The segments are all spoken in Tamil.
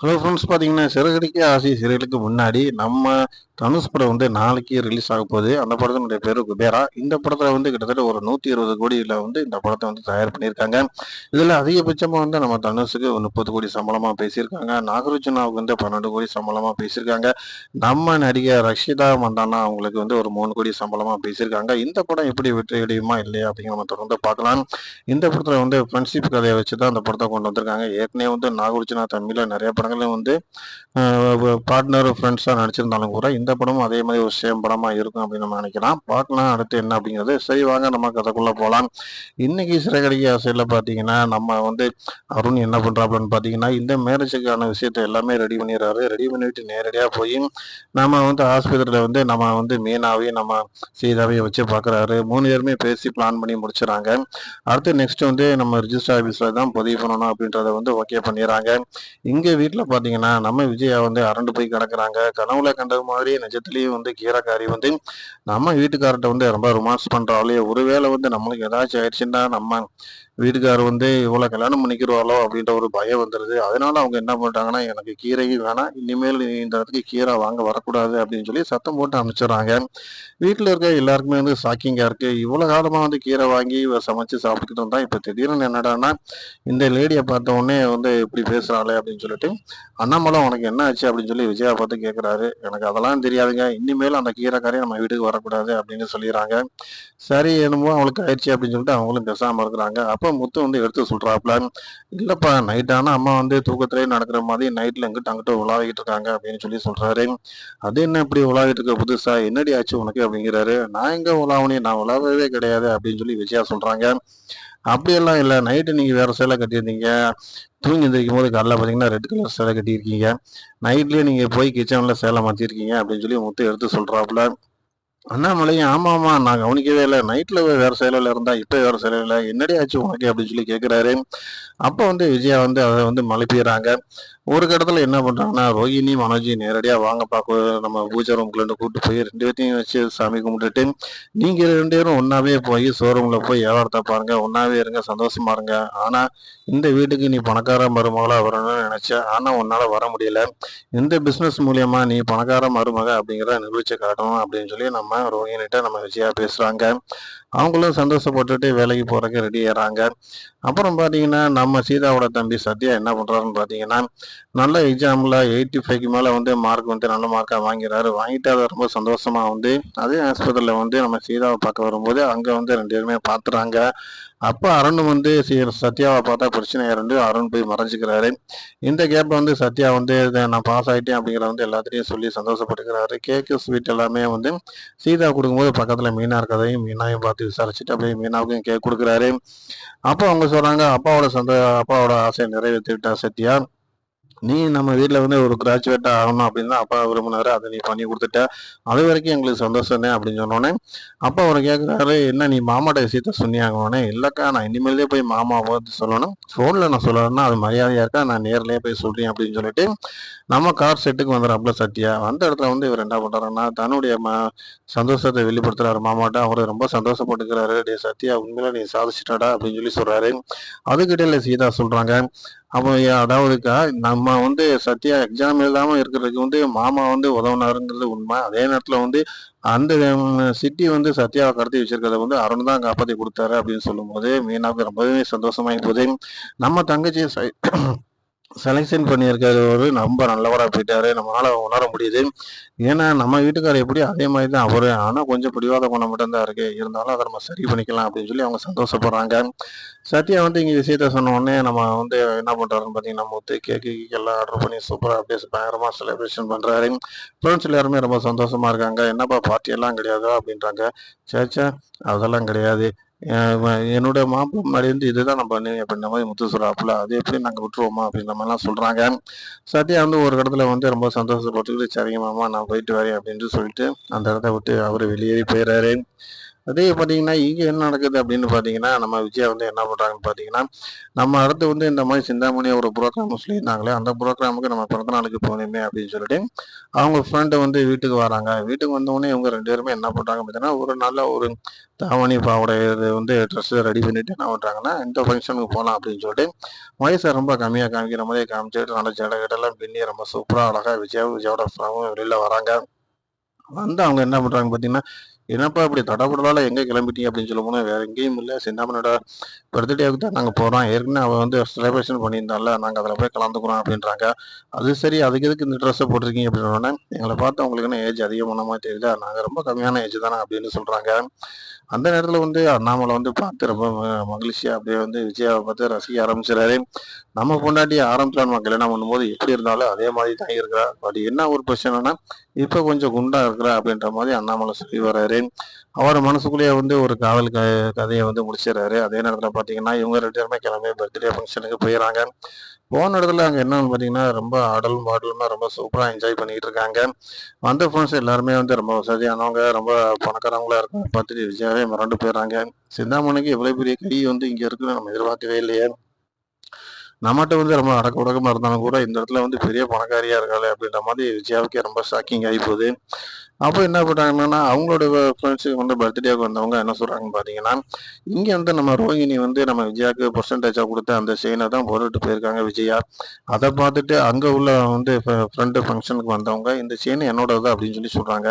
ஹலோ ஃப்ரெண்ட்ஸ் பார்த்தீங்கன்னா சிறகடிக்க ஆசை சிறைகளுக்கு முன்னாடி நம்ம தனுஷ் படம் வந்து நாளைக்கு ரிலீஸ் ஆக போகுது. அந்த படத்தினுடைய பேரு குபேரா. இந்த படத்தில் வந்து கிட்டத்தட்ட ஒரு நூற்றி இருபது கோடியில் வந்து இந்த படத்தை வந்து தயார் பண்ணியிருக்காங்க. இதில் அதிகபட்சமாக வந்து நம்ம தனுஷுக்கு ஒரு முப்பது கோடி சம்பளமாக பேசியிருக்காங்க. நாகார்ஜுனாவுக்கு வந்து பன்னெண்டு கோடி சம்பளமாக பேசியிருக்காங்க. நம்ம நடிகை ரஷிதா மந்தானா அவங்களுக்கு வந்து ஒரு மூணு கோடி சம்பளமாக பேசியிருக்காங்க. இந்த படம் எப்படி வெற்றி அடையுமா இல்லையா அப்படிங்கிற நம்ம தொடர்ந்து பார்க்கலாம். இந்த படத்தில் வந்து ஃப்ரெண்ட்ஷிப் கதையை வச்சு தான் அந்த படத்தை கொண்டு வந்திருக்காங்க. ஏற்கனவே வந்து நாகார்ஜுனா தமிழில் நிறைய படம் படங்களும் வந்து பார்ட்னர் ஃப்ரெண்ட்ஸாக நடிச்சிருந்தாலும் கூட இந்த படமும் அதே மாதிரி ஒரு சேம் படமாக இருக்கும் அப்படின்னு நம்ம நினைக்கலாம். பார்க்கலாம் அடுத்து என்ன அப்படிங்கிறது சரி வாங்க நம்ம கதைக்குள்ளே போகலாம் இன்னைக்கு சிறகடிக்க ஆசையில் பார்த்தீங்கன்னா நம்ம வந்து அருண் என்ன பண்ணுறாப்புலன்னு பார்த்தீங்கன்னா இந்த மேரேஜுக்கான விஷயத்தை எல்லாமே ரெடி பண்ணிடுறாரு. ரெடி பண்ணிட்டு நேரடியாக போய் நம்ம வந்து ஆஸ்பத்திரியில் வந்து நம்ம வந்து மீனாவையும் நம்ம சீதாவையும் வச்சு பார்க்குறாரு மூணு பேருமே பேசி பிளான் பண்ணி முடிச்சுறாங்க. அடுத்து நெக்ஸ்ட் வந்து நம்ம ரிஜிஸ்டர் ஆஃபீஸில் தான் பதிவு பண்ணணும் அப்படின்றத வந்து ஓகே பண்ணிடுறாங்க. இங்கே வீட்டில் பார்த்தீங்கன்னா நம்ம விஜயா வந்து அரண்டு போய் கிடக்குறாங்க. கனவுல கண்டது மாதிரி நிஜத்துலேயும் வந்து கீரைக்காரி வந்து நம்ம வீட்டுக்கார்ட்ட வந்து ரொம்ப ரொமான்ஸ் பண்ணுறாளே ஒருவேளை வந்து நம்மளுக்கு ஏதாச்சும் ஆயிடுச்சுன்னா நம்ம வீட்டுக்காரர் வந்து இவ்வளோ கல்யாணம் பண்ணிக்கிறவாளோ அப்படின்ற ஒரு பயம் வந்துடுது அதனால அவங்க என்ன பண்ணிட்டாங்கன்னா எனக்கு கீரையும் வேணாம். இனிமேல் இந்த இடத்துக்கு கீரை வாங்க வரக்கூடாது அப்படின்னு சொல்லி சத்தம் போட்டு அனுப்பிச்சிடுறாங்க. வீட்டில் இருக்க எல்லாருக்குமே வந்து ஷாக்கிங்காக இருக்குது இவ்வளோ காலமாக வந்து கீரை வாங்கி சமைச்சு சாப்பிட்டுக்கிட்டு இருந்தா இப்போ திடீர்னு என்னடான்னா இந்த லேடியை பார்த்த உடனே வந்து இப்படி பேசுகிறாளே அப்படின்னு சொல்லிட்டு அண்ணாமலை உனக்கு என்ன ஆச்சு? அப்படின்னு சொல்லி விஜயா பார்த்து கேட்குறாரு எனக்கு அதெல்லாம் தெரியாதுங்க. இனிமேல் அந்த கீரைக்காரையும் நம்ம வீட்டுக்கு வரக்கூடாது அப்படின்னு சொல்லிடுறாங்க. சரி என்னமோ அவளுக்கு ஆயிடுச்சு அப்படின்னு சொல்லிட்டு அவங்களும் பேசாமல் இருக்கிறாங்க அப்போ முத்து வந்து எடுத்து சொல்கிறாப்புல இல்லைப்பா நைட் ஆனால் அம்மா வந்து தூக்கத்திலே நடக்கிற மாதிரி நைட்டில் எங்கிட்ட அங்கிட்ட உலாவிக்கிட்டு இருக்காங்க அப்படின்னு சொல்லி சொல்கிறாரு அது என்ன இப்படி உலாவிட்டு இருக்க புதுசா? என்னடி ஆச்சு உனக்கு அப்படிங்கிறாரு. நான் எங்கே உலாவனே? நான் உலாவவே கிடையாது அப்படின்னு சொல்லி விஜயா சொல்றாங்க. அப்படியெல்லாம் இல்லை. நைட்டு நீங்கள் வேற சேலை கட்டியிருந்தீங்க. தூங்கி எந்திரிக்கும் போது காலைல பார்த்தீங்கன்னா ரெட் கலர் சேலை கட்டியிருக்கீங்க. நைட்லேயே நீங்கள் போய் கிச்சனில் சேலை மாற்றிருக்கீங்க அப்படின்னு சொல்லி முத்து எடுத்து சொல்கிறாப்புல அண்ணாமலையும் ஆமாம் ஆமாம் நான் கவனிக்கவே இல்லை. நைட்டில் வேற செயலில் இருந்தால் இப்போ வேற செயலில் என்னடி ஆச்சு உனக்கு? அப்படின்னு சொல்லி கேட்குறாரு அப்போ வந்து விஜயா வந்து அதை வந்து மழுப்பிடுறாங்க. ஒரு கட்டத்தில் என்ன பண்ணுறாங்கன்னா ரோஹிணி மனோஜி நேரடியாக வாங்க பார்க்க நம்ம பூஜை ரூம்குள்ள இருந்து கூட்டு போய் ரெண்டு பேர்த்தையும் வச்சு சாமி கும்பிட்டுட்டு நீங்கள் ரெண்டு பேரும் ஒன்றாவே போய் ஷோரூமில் போய் வியாபாரத்தை பாருங்க ஒன்றாவே இருங்க சந்தோஷமா இருங்க. ஆனால் இந்த வீட்டுக்கு நீ பணக்கார மருமகளாக வரணும்னு நினச்ச ஆனால் உன்னால் வர முடியல. இந்த பிஸ்னஸ் மூலியமாக நீ பணக்கார மருமக அப்படிங்கிறத நிரூபிச்சு காட்டணும் அப்படின்னு சொல்லி நம்ம ரோஹினிட்ட நம்ம விஜயா பேசுகிறாங்க அவங்களும் சந்தோஷப்பட்டுட்டு வேலைக்கு போகிறதுக்கு ரெடி ஆகிறாங்க அப்புறம் பார்த்தீங்கன்னா நம்ம சீதாவோட தம்பி சத்யா என்ன பண்ணுறாருன்னு பார்த்தீங்கன்னா நல்ல எக்ஸாமில் எயிட்டி ஃபைவ்க்கு மேலே வந்து மார்க் வந்து நல்ல மார்க்காக வாங்கிறாரு. வாங்கிட்டு அதை ரொம்ப சந்தோஷமாக வந்து அதே ஆஸ்பத்திரியில் வந்து நம்ம சீதாவை பார்க்க வரும்போது அங்கே வந்து ரெண்டு பேருமே பார்த்துறாங்க. அப்போ அருண் வந்து சத்யாவை பார்த்தா பிரச்சனை இருந்து அருண் போய் மறைஞ்சிக்கிறாரு. இந்த கேப்பில் வந்து சத்யா வந்து நான் பாஸ் ஆகிட்டேன் அப்படிங்கிற வந்து எல்லாத்திலையும் சொல்லி சந்தோஷப்பட்டுக்கிறாரு. கேக்கு ஸ்வீட் எல்லாமே வந்து சீதா கொடுக்கும்போது பக்கத்தில் மீனா இருக்கிறதையும் மீனாவையும் பார்த்து விசாரிச்சுட்டு அப்படியே மீனாவுக்கும் கேக் கொடுக்குறாரு. அப்போ அவங்க சொல்கிறாங்க அப்பாவோட சந்தோ அப்பாவோட ஆசையை நிறைவேற்றிவிட்டா சத்யா. நீ நம்ம வீட்டில் வந்து ஒரு கிராஜுவேட் ஆகணும் அப்படின்னு தான் அப்பா விரும்பினாரு அதை நீ பண்ணி கொடுத்துட்ட. அது வரைக்கும் எங்களுக்கு சந்தோஷம் தான் அப்படின்னு சொன்னோன்னே அப்பா அவர் கேட்குறாரு என்ன நீ மாமாட்ட விஷயத்த சொன்னியாங்கன்னே இல்லைக்கா நான் இனிமேலே போய் மாமா பார்த்து சொல்லணும். ஃபோனில் நான் சொல்லணும்னா அது மரியாதையாக இருக்கா? நான் நேர்லேயே போய் சொல்கிறேன் அப்படின்னு சொல்லிட்டு நம்ம கார் செட்டுக்கு வந்துடுறாப்புல சத்யா. வந்த இடத்துல வந்து இவர் என்ன பண்ணுறாருன்னா தன்னுடைய ம சந்தோஷத்தை வெளிப்படுத்துறாரு மாமாட்ட. அவர் ரொம்ப சந்தோஷப்பட்டுக்கிறாரு. டே சத்யா உண்மையில நீ சாதிச்சிட்டாடா அப்படின்னு சொல்லி சொல்கிறார் அதுக்கிட்ட இல்லை சீதா சொல்கிறாங்க அப்போ அதாவதுக்கா நம்ம வந்து சத்யா எக்ஸாம் எழுதாம இருக்கிறதுக்கு வந்து மாமா வந்து உதவுனாருங்கிறது உண்மை. அதே நேரத்தில் வந்து அந்த சிட்டி வந்து சத்யாவை கடத்தி வச்சிருக்கிறத வந்து அருண் தான் காப்பாற்றி கொடுத்தாரு அப்படின்னு சொல்லும்போது மீனாவுக்கு ரொம்பவே சந்தோஷமாயி போகுது நம்ம தங்கச்சி செலெக்ஷன் பண்ணியிருக்கிறவர் ரொம்ப நல்லவராக போயிட்டாரு. நம்மளால் உணர முடியுது. ஏன்னா நம்ம வீட்டுக்காரர் எப்படி அதே மாதிரி தான் அவர். ஆனால் கொஞ்சம் பிடிவாத குணம் மட்டும்தான் இருக்குது இருந்தாலும் அதை நம்ம சரி பண்ணிக்கலாம் அப்படின்னு சொல்லி அவங்க சந்தோஷப்படுறாங்க. சத்யா வந்து இங்கே விஷயத்த சொன்ன உடனே நம்ம வந்து என்ன பண்ணுறாருன்னு பார்த்தீங்கன்னா முத்து கேக்கு எல்லாம் ஆர்டர் பண்ணி சூப்பராக அப்படியே பயங்கரமாக செலிப்ரேஷன் பண்ணுறாரு ஃப்ரெண்ட்ஸ் எல்லாருமே ரொம்ப சந்தோஷமாக இருக்காங்க. என்னப்பா பார்ட்டி எல்லாம் கிடையாதா அப்படின்றாங்க. சேச்சா அதெல்லாம் கிடையாது. என்னுடைய மாப்பிள்ள என்னோட முன்னாடி வந்து இதுதான் நான் பண்ணுவேன் அப்படின்ற மாதிரி முத்து சொல்றாப்புல அது எப்படி நாங்கள் விட்டுருவோமா? அப்படின்ற மாதிரிலாம் சொல்கிறாங்க சத்யா வந்து ஒரு இடத்துல வந்து ரொம்ப சந்தோஷப்பட்டுக்கிட்டு சரிங்க மாமா நான் போயிட்டு வரேன் அப்படின்ட்டு சொல்லிட்டு அந்த இடத்த விட்டு அவர் வெளியேறி போயிடுறாரு அதே பார்த்தீங்கன்னா இங்கே என்ன நடக்குது அப்படின்னு பார்த்தீங்கன்னா நம்ம விஜயா வந்து என்ன பண்ணுறாங்கன்னு பார்த்தீங்கன்னா நம்ம அடுத்து வந்து இந்த மாதிரி சிந்தாமணி ஒரு ப்ரோக்ராம் சொல்லியிருந்தாங்களே அந்த ப்ரோக்ராமுக்கு நம்ம பிறந்த நாளுக்கு போனோமே அப்படின்னு சொல்லிட்டு அவங்க ஃப்ரெண்டு வந்து வீட்டுக்கு வராங்க. வீட்டுக்கு வந்தவொடனே இவங்க ரெண்டு பேருமே என்ன பண்ணுறாங்க பார்த்தீங்கன்னா ஒரு நல்ல ஒரு தாவணி பாவடை இது வந்து ட்ரெஸ்ஸை ரெடி பண்ணிட்டு என்ன பண்ணுறாங்கன்னா இந்த ஃபங்க்ஷனுக்கு போகலாம் அப்படின்னு சொல்லிட்டு வயசை ரொம்ப கம்மியாக காமிக்கிற மாதிரி காமிச்சிட்டு நல்ல ஜட பின்னி ரொம்ப சூப்பராக அழகாக விஜயா விஜயோட ஃப்ரெண்டும் வெளியில் வராங்க. வந்து அவங்க என்ன பண்ணுறாங்க பார்த்தீங்கன்னா என்னப்பா இப்படி தடப்படலால எங்கே கிளம்பிட்டீங்க அப்படின்னு சொல்ல போனால் வேற எங்கேயும் இல்லை. சிந்தாமனோட பர்த்டேவுக்கு தான் நாங்கள் போகிறோம் ஏற்கனவே அவள் வந்து செலிப்ரேஷன் பண்ணியிருந்தால நாங்கள் அதில் போய் கலந்துக்கிறோம் அப்படின்றாங்க. அது சரி அதுக்கு எதுக்கு இந்த ட்ரெஸ்ஸை போட்டிருக்கீங்க அப்படின்னு எங்களை பார்த்து அவங்களுக்கு என்ன ஏஜ் அதிகமான மாதிரி தெரியல. நாங்கள் ரொம்ப கம்மியான ஏஜ் தானே அப்படின்னு சொல்கிறாங்க அந்த நேரத்தில் வந்து அண்ணாமலை வந்து பார்த்து ரொம்ப மகிழ்ச்சியாக அப்படியே வந்து விஜயாவை பார்த்து ரசிக்க ஆரம்பிச்சிடாரு நம்ம பொண்டாட்டி ஆரம்பிச்சாலும் நம்ம கல்யாணம் பண்ணும்போது எப்படி இருந்தாலும் அதே மாதிரி தான் இருக்கிறா. பட் என்ன ஒரு பிரச்சனைனா இப்போ கொஞ்சம் குண்டா இருக்கிறா அப்படின்ற மாதிரி அண்ணாமலை சொல்லி வர்றாரு. அவர் மனசுக்குள்ளேயே வந்து ஒரு காதல் க கதையை வந்து முடிச்சிடறாரு. அதே நேரத்தில் பார்த்தீங்கன்னா இவங்க ரெண்டு பேருமே கிளம்பி பர்த்டே ஃபங்க்ஷனுக்கு போயிடறாங்க போன இடத்துல அங்கே என்னன்னு பார்த்தீங்கன்னா ரொம்ப ஆடலும் பாடலுமா ரொம்ப சூப்பராக என்ஜாய் பண்ணிட்டு இருக்காங்க. வந்த ஃப்ரெண்ட்ஸ் எல்லாருமே வந்து ரொம்ப வசதியானவங்க ரொம்ப பணக்காரவங்களா இருக்காங்க. பார்த்துட்டு விஜயாவே மிரண்டு போயிடுறாங்க சிந்தாமணிக்கு எவ்வளோ பெரிய கை வந்து இங்கே இருக்குன்னு நம்ம எதிர்பார்க்கவே இல்லையே. நம்மகிட்ட வந்து ரொம்ப அடக்க உடக்கமாக இருந்தாலும் கூட இந்த இடத்துல வந்து பெரிய பணக்காரியாக இருக்காளே அப்படின்ற மாதிரி விஜயாவுக்கே ரொம்ப ஷாக்கிங் ஆகி போகுது. அப்போ என்ன பண்ணுறாங்கன்னா அவங்களோட ஃப்ரெண்ட்ஸுக்கு வந்து பர்த்டேக்கு வந்தவங்க என்ன சொல்கிறாங்கன்னு பார்த்தீங்கன்னா இங்கே வந்து நம்ம ரோஹிணி வந்து நம்ம விஜயாவுக்கு பர்சன்டேஜாக கொடுத்த அந்த செயினை தான் போட்டுட்டு போயிருக்காங்க விஜயா. அதை பார்த்துட்டு அங்கே உள்ள வந்து ஃப்ரெண்டு ஃபங்க்ஷனுக்கு வந்தவங்க இந்த செயின் என்னோடது அப்படின்னு சொல்லி சொல்கிறாங்க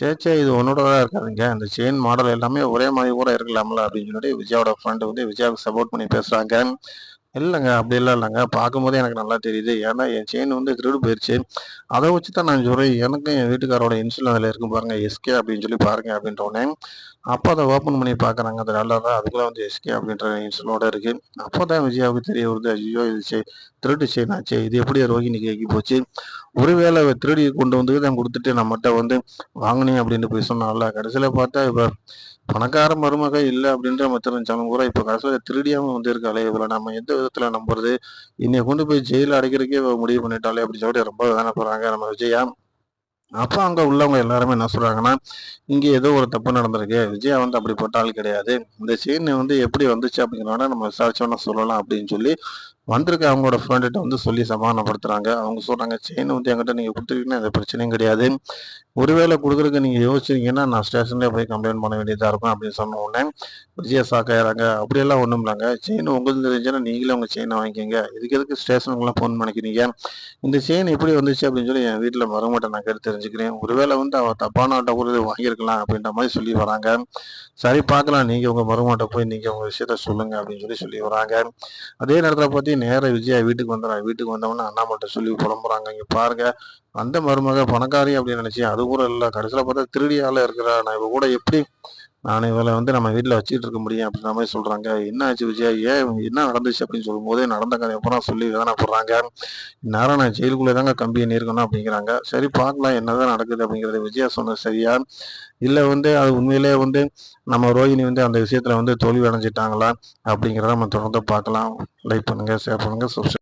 சேச்சே இது உன்னோடதாக இருக்காதுங்க. அந்த செயின் மாடல் எல்லாமே ஒரே மாதிரி கூட இருக்கலாம்ல அப்படின்னு சொல்லி விஜயாவோட ஃப்ரெண்டு வந்து விஜயாவுக்கு சப்போர்ட் பண்ணி பேசுகிறாங்க இல்லைங்க அப்படிலாம் இல்லைங்க. பார்க்கும்போதே எனக்கு நல்லா தெரியுது. ஏன்னா என் செயின் வந்து திருடு போயிடுச்சு அதை வச்சு தான் நான் சொல்கிறேன் எனக்கும் என் வீட்டுக்காரோட இன்சுலின் அதில் இருக்கும் பாருங்க எஸ்கே அப்படின்னு சொல்லி பாருங்க அப்படின்ற அப்போ அதை ஓப்பன் பண்ணி பார்க்குறாங்க. அது நல்லா தான் அதுக்குள்ள வந்து எஸ்கே அப்படின்ற இன்சுலோட இருக்கு. அப்போ தான் விஜயாவுக்கு தெரிய வருது ஐயோ இது சே திருட்டு செயின் ஆச்சு இது எப்படி ரோஹிணி கேட்கி போச்சு? ஒருவேளை திருடி கொண்டு வந்து தான் கொடுத்துட்டு நம்மகிட்ட வந்து வாங்கினேன் அப்படின்னு போய் சொன்னால கடைசியில் பார்த்தா இப்போ பணக்கார மருமக இல்லை அப்படின்ற நம்ம தெரிஞ்சாலும் கூட இப்போ கடைசியில் திருடியாமல் வந்திருக்காளே. இதில் இவ்வளோ நம்ம எந்த விதத்தில் நம்புறது? இன்னைய கொண்டு போய் ஜெயிலில் அடைக்கிறதுக்கே முடிவு பண்ணிட்டாலே அப்படின்னு சொல்லிட்டு ரொம்ப வேதனை போகிறாங்க நம்ம விஜயா. அப்போ அங்கே உள்ளவங்க எல்லாருமே என்ன சொல்கிறாங்கன்னா இங்கே ஏதோ ஒரு தப்பு நடந்திருக்கு. விஜயா வந்து அப்படி போட்டால் கிடையாது. இந்த சீன் வந்து எப்படி வந்துச்சு அப்படிங்கிறத நம்ம விசாரிச்சோன்னா சொல்லலாம் அப்படின்னு சொல்லி வந்திருக்க அவங்களோட ஃப்ரெண்ட்கிட்ட வந்து சொல்லி சமாதானப்படுத்துகிறாங்க அவங்க சொல்கிறாங்க செயின் வந்து என்கிட்ட நீங்கள் கொடுத்துருக்கீங்கன்னா எந்த பிரச்சனையும் கிடையாது. ஒருவேளை கொடுக்குறதுக்கு நீங்கள் யோசிச்சிருக்கீங்கன்னா நான் ஸ்டேஷன்லேயே போய் கம்ப்ளைண்ட் பண்ண வேண்டியதாக இருக்கும் அப்படின்னு சொன்ன உடனே விஜய சாக்காயிறாங்க அப்படியெல்லாம் ஒன்றும் இல்லைங்க. செயின் உங்களுக்கு தெரிஞ்சுன்னா நீங்களே உங்கள் செயினை வாங்கிக்கோங்க. இதுக்கு எதுக்கு ஸ்டேஷனுக்குலாம் ஃபோன் பண்ணிக்கிறீங்க? இந்த செயின் எப்படி வந்துச்சு அப்படின்னு சொல்லி என் வீட்டில் மருமட்டை நான் கருத்து தெரிஞ்சுக்கிறேன். ஒருவேளை வந்து அவள் தப்பான ஆட்டை கூட வாங்கியிருக்கலாம் அப்படின்ற மாதிரி சொல்லி வராங்க. சரி பார்க்கலாம். நீங்கள் உங்கள் மருமகிட்ட போய் நீங்கள் உங்கள் விஷயத்த சொல்லுங்கள் அப்படின்னு சொல்லி சொல்லி வராங்க. அதே நேரத்தில் பற்றி நேராக விஜயா வீட்டுக்கு வந்துடுறாங்க வீட்டுக்கு வந்தவொடனே அண்ணாமல்கிட்ட சொல்லி புலம்புறாங்க. இங்கே பாருங்க அந்த மருமக பணக்காரி அப்படின்னு நினைச்சு அது கூட இல்லை கடைசியில் பார்த்தா திருடியால இருக்கிறா நான் இவ கூட எப்படி நான் இவளை வந்து நம்ம வீட்டில் வச்சுட்டு இருக்க முடியும் அப்படின்ற மாதிரி சொல்கிறாங்க என்ன ஆச்சு விஜயா? ஏன் என்ன நடந்துச்சு அப்படின்னு சொல்லும்போது நடந்த கதை அப்புறம் சொல்லி வேதனை போடுறாங்க நேரம் நான் ஜெயிலுக்குள்ளே தாங்க கம்பி இருக்கணும் அப்படிங்கிறாங்க. சரி பார்க்கலாம் என்னதான் நடக்குது அப்படிங்கிறது விஜயா சொன்னது சரியா? இல்லை வந்து அது உண்மையிலே வந்து நம்ம ரோஹிணி வந்து அந்த விஷயத்தில் வந்து தோல்வி அடைஞ்சிட்டாங்களா அப்படிங்கிறத நம்ம தொடர்ந்து பார்க்கலாம். லைக் பண்ணுங்கள் ஷேர் பண்ணுங்கள் சப்ஸ்கிரைப்